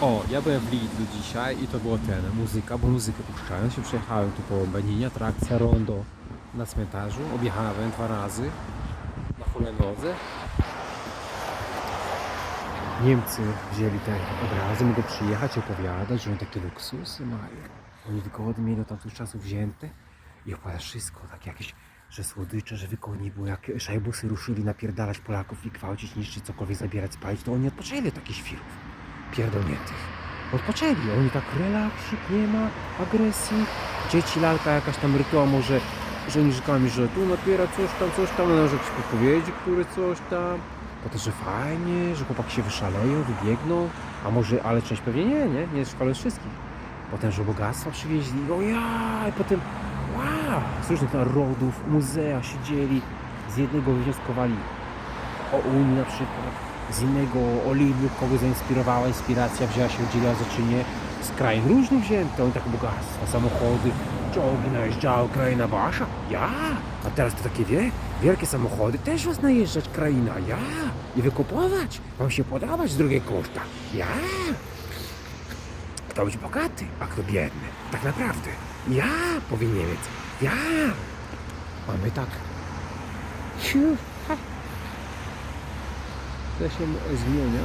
O, ja byłem w Lidlu dzisiaj i to było ten, muzyka, bo muzykę puszczają się, przejechałem tu po Beninie, atrakcja Rondo na cmentarzu, objechałem dwa razy na hulajnodze. Niemcy wzięli te obrazy, mogą przyjechać opowiadać, że oni takie luksusy mają. Oni wygody mieli od tamtych czasów wzięte i opowiada wszystko, tak jakieś, że słodycze, że wygodnie było, jak szajbusy ruszyli napierdalać Polaków i gwałcić, niszczyć, cokolwiek zabierać, spalić, to oni odpoczęli od takich świrów pierdolniętych. Odpoczęli, oni tak relaksik, nie ma agresji. Dzieci, lalka, jakaś tam rytuał może żołnierzykami, że tu napiera coś tam, coś tam, no, że jakieś podpowiedzi, które coś tam. Potem, że fajnie, że chłopaki się wyszaleją, wybiegną, a może, ale część pewnie nie, nie, nie szkolę wszystkich. Potem, że bogactwa przywieźli, o ja, i potem, wow, z różnych narodów, muzea siedzieli, z jednego wnioskowali o Unii na przykład, z innego o Lidlu, kogo zainspirowała inspiracja, wzięła się udziela zaczynie z krain różnych wzięte, oni takie bogactwa, samochody, czołgi najeżdżały, kraina wasza, ja, a teraz to takie wie, wielkie samochody, też was najeżdżać kraina, ja, i wykupować, wam się podobać z drugiej koszta, ja. Kto być bogaty, a kto biedny, tak naprawdę, ja, powie Niemiec, ja, my tak, Ciu. Ja się zmienię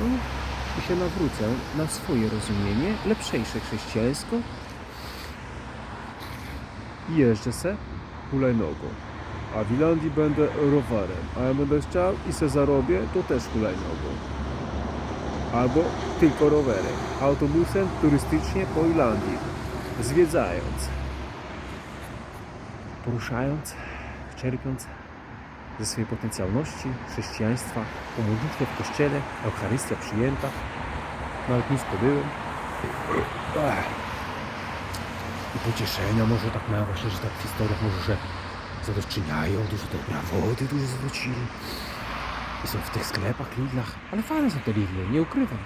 i się nawrócę na swoje rozumienie, lepszejsze chrześcijańsko. I jeżdżę se hulajnogą. A w Irlandii będę rowerem, a ja będę chciał i se zarobię, to też hulajnogą. Albo tylko rowerem, autobusem turystycznie po Irlandii, zwiedzając, poruszając, czerpiąc ze swojej potencjalności chrześcijaństwa, po modlitwie w kościele, Eucharystia przyjęta. Na lotnisku byłem. I pocieszenia może tak mają właśnie, że tak w historiach może, że zadośćczyniają, dużo dobra wody, dużo zwrócili. I są w tych sklepach, Lidlach. Ale fajne są te Lidle, nie ukrywam.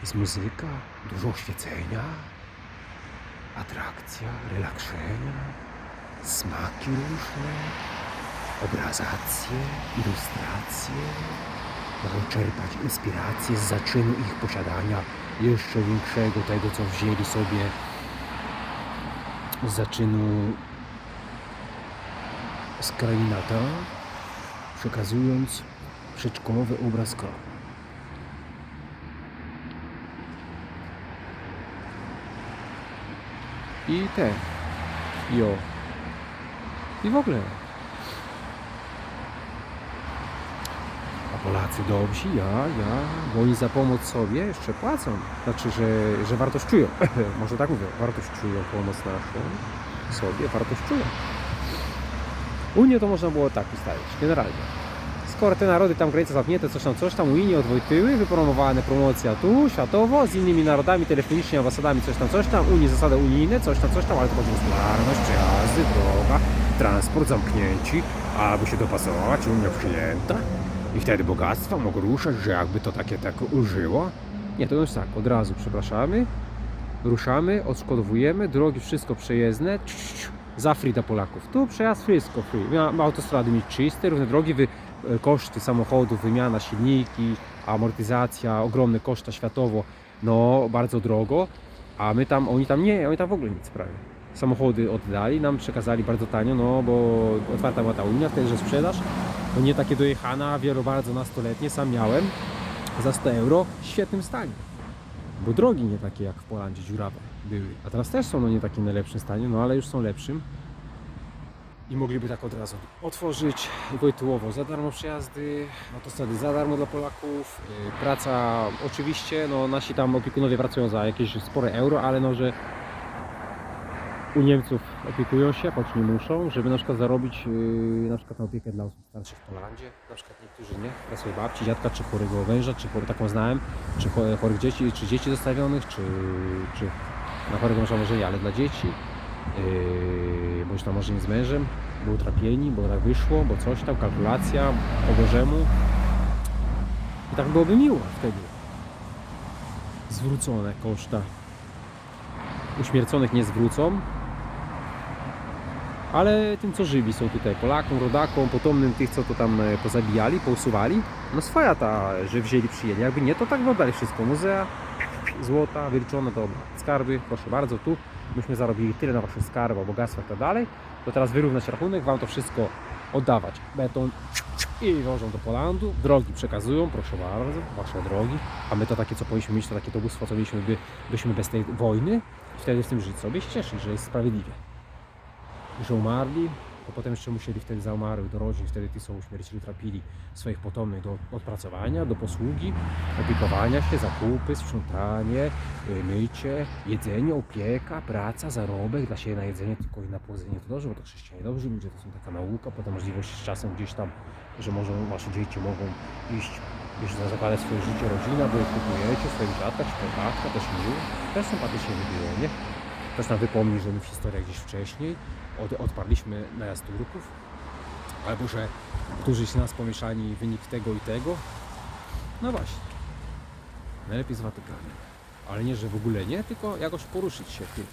Jest muzyka, dużo oświecenia, atrakcja, relaksenia, smaki różne obrazacje, ilustracje, mogą czerpać inspirację z zaczynu ich posiadania jeszcze większego, tego co wzięli sobie z zaczynu z krainata, przekazując przedszkolowe obrazka. I te. Jo. I w ogóle. A Polacy dobrzy, ja, ja, bo oni za pomoc sobie jeszcze płacą. Znaczy, że, że wartościują. Może tak mówię, wartościują pomoc naszą sobie, wartościują. Unię to można było tak ustalić, generalnie. Skoro te narody tam granice zamknięte, coś tam, coś tam, Unii odwojtyły, wypromowana promocja tu, światowo, z innymi narodami, telefonicznie, ambasadami, coś tam, coś tam, Unii, zasady unijne, coś tam, coś tam, ale to chodzi o gospodarność, przejazdy, droga, transport, zamknięci, aby się dopasować, Unia przyjęta. I wtedy bogactwa mogą ruszać, że jakby to takie tak użyło. Nie, to już tak, od razu przepraszamy, ruszamy, odszkodowujemy, drogi wszystko przejezdne, za free dla Polaków. Tu przejazd wszystko free. Autostrady mieć czyste, równe drogi, wy, e, koszty samochodów, wymiana silniki, amortyzacja, ogromne koszta światowo, no bardzo drogo, a my tam, oni tam nie, oni tam w ogóle nic prawie. Samochody oddali, nam przekazali bardzo tanio, no bo otwarta była ta Unia, wtedy, że sprzedaż, nie takie dojechana, wielo bardzo nastoletnie, sam miałem, za 100 euro, w świetnym stanie. Bo drogi nie takie jak w Polandzie, dziurawe były. A teraz też są no nie takie najlepszym stanie, no ale już są lepszym. I mogliby tak od razu otworzyć Wojtyłowo za darmo przejazdy, autostrady za darmo dla Polaków, yy, praca oczywiście, no nasi tam opiekunowie pracują za jakieś spore euro, ale no że u Niemców opiekują się, choć nie muszą, żeby na przykład zarobić yy, na przykład na opiekę dla osób starszych w Polandzie, na przykład niektórzy nie, dla swojej babci, dziadka, czy chorego węża, czy chory, taką znałem, czy cho- chorych dzieci, czy dzieci zostawionych, czy, czy na chorego męża może nie, ale dla dzieci, yy, bądź tam może nie z mężem, bo utrapieni, bo tak wyszło, bo coś tam, kalkulacja po Bożemu. I tak byłoby miło wtedy. Zwrócone koszta. Uśmierconych nie zwrócą, ale tym co żywi są tutaj Polakom, rodakom, potomnym tych co to tam e, pozabijali, pousuwali, no swoja ta, że wzięli przyjęli, jakby nie to tak oddali wszystko, muzea złota, wyliczone do skarby, proszę bardzo, tu myśmy zarobili tyle na waszych skarbach, bogactwach i tak dalej, to teraz wyrównać rachunek, wam to wszystko oddawać. Beton i wożą do Polandu, drogi przekazują, proszę bardzo, wasze drogi, a my to takie, co powinniśmy mieć, to takie dowództwo, co mieliśmy, by, byśmy bez tej wojny. Wtedy w tym żyć sobie się cieszyć, że jest sprawiedliwie. Że umarli, to potem jeszcze musieli wtedy za umarłych do rodzin, wtedy ci są śmiercili, trapili swoich potomnych do odpracowania, do posługi, opiekowania się, zakupy, sprzątanie, y, mycie, jedzenie, opieka, praca, zarobek dla siebie na jedzenie, tylko i na połodzenie to dobrze, bo to chrześcijanie dobrzy ludzie, to są taka nauka, potem możliwość z czasem gdzieś tam, że może wasze dzieci mogą iść już za- zakładać swoje życie, rodzina, bo je kupujecie, swoim dziadka czy pękatka, też miło, też sympatycznie wybiło, nie? Też nam wypomni, że my w historiach gdzieś wcześniej od, odparliśmy najazd Turków, albo że którzyś nas pomieszani wynik tego i tego. No właśnie. Najlepiej z Watykanem. Ale nie, że w ogóle nie, tylko jakoś poruszyć się tym.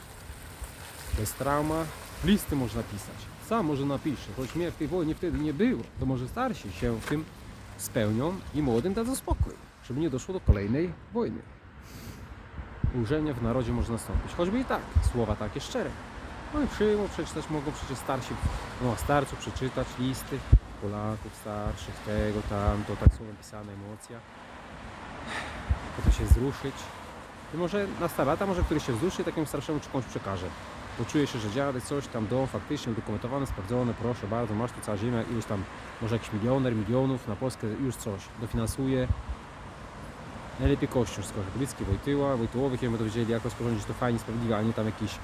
To jest trauma. Listy można pisać. Sam może napiszę, choć mnie w tej wojnie wtedy nie było. To może starsi się w tym spełnią i młodym dadzą spokój, żeby nie doszło do kolejnej wojny. Urzędnie w narodzie może nastąpić, choćby i tak, słowa takie szczere. No i przyjmą, przeczytać mogą przecież starsi, no starców przeczytać listy Polaków starszych, tego, tamto, tak są napisane emocje. Potem się wzruszyć. I może na stare lata, może któryś się wzruszy takiemu starszemu czy komuś przekaże. Poczuje się, że dziadek coś tam do, faktycznie udokumentowane, sprawdzone, proszę bardzo, masz tu cała ziemia, ileś tam, może jakiś milioner, milionów na Polskę już coś dofinansuje. Najlepiej Kościół wszystko katolicki, Wojtyła, Wojtyłowych, jakby to wiedzieli, jak rozporządzić to fajnie, sprawiedliwie, a nie tam jakiś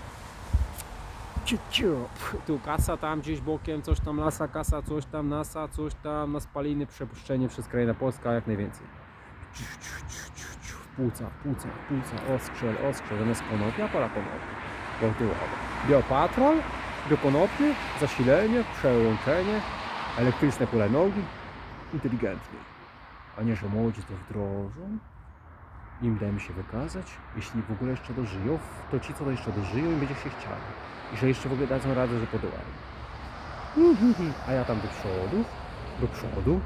tu kasa tam gdzieś bokiem, coś tam lasa, kasa, coś tam nasa, coś tam na spaliny, przepuszczenie przez krainę Polska jak najwięcej. Płuca, płuca, płuca, oskrzel, oskrzel, zamiast konopia, pola konopia. Wojtyłowa. Biopatrol, biokonopie, zasilenie, przełączenie, elektryczne hulajnogi, inteligentnie. A nie, że młodzi to wdrożą, im dajemy się wykazać, jeśli w ogóle jeszcze dożyją, to ci, co to jeszcze dożyją, im będzie się chciało. I że jeszcze w ogóle dadzą radę, że podołają. A ja tam do przodu, do przodu,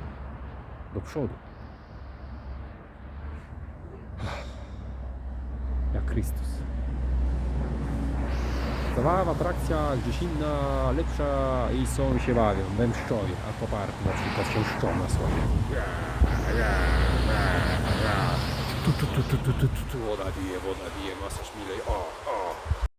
do przodu. Jak Chrystus. Zabawa, atrakcja gdzieś inna, lepsza i są się bawią. Węszczowie, a poparty na przykład się szczą na sobie. Tu, tu, tu, tu, tu, tu, tu, tu, woda bije, woda bije, masaż milej, o, o,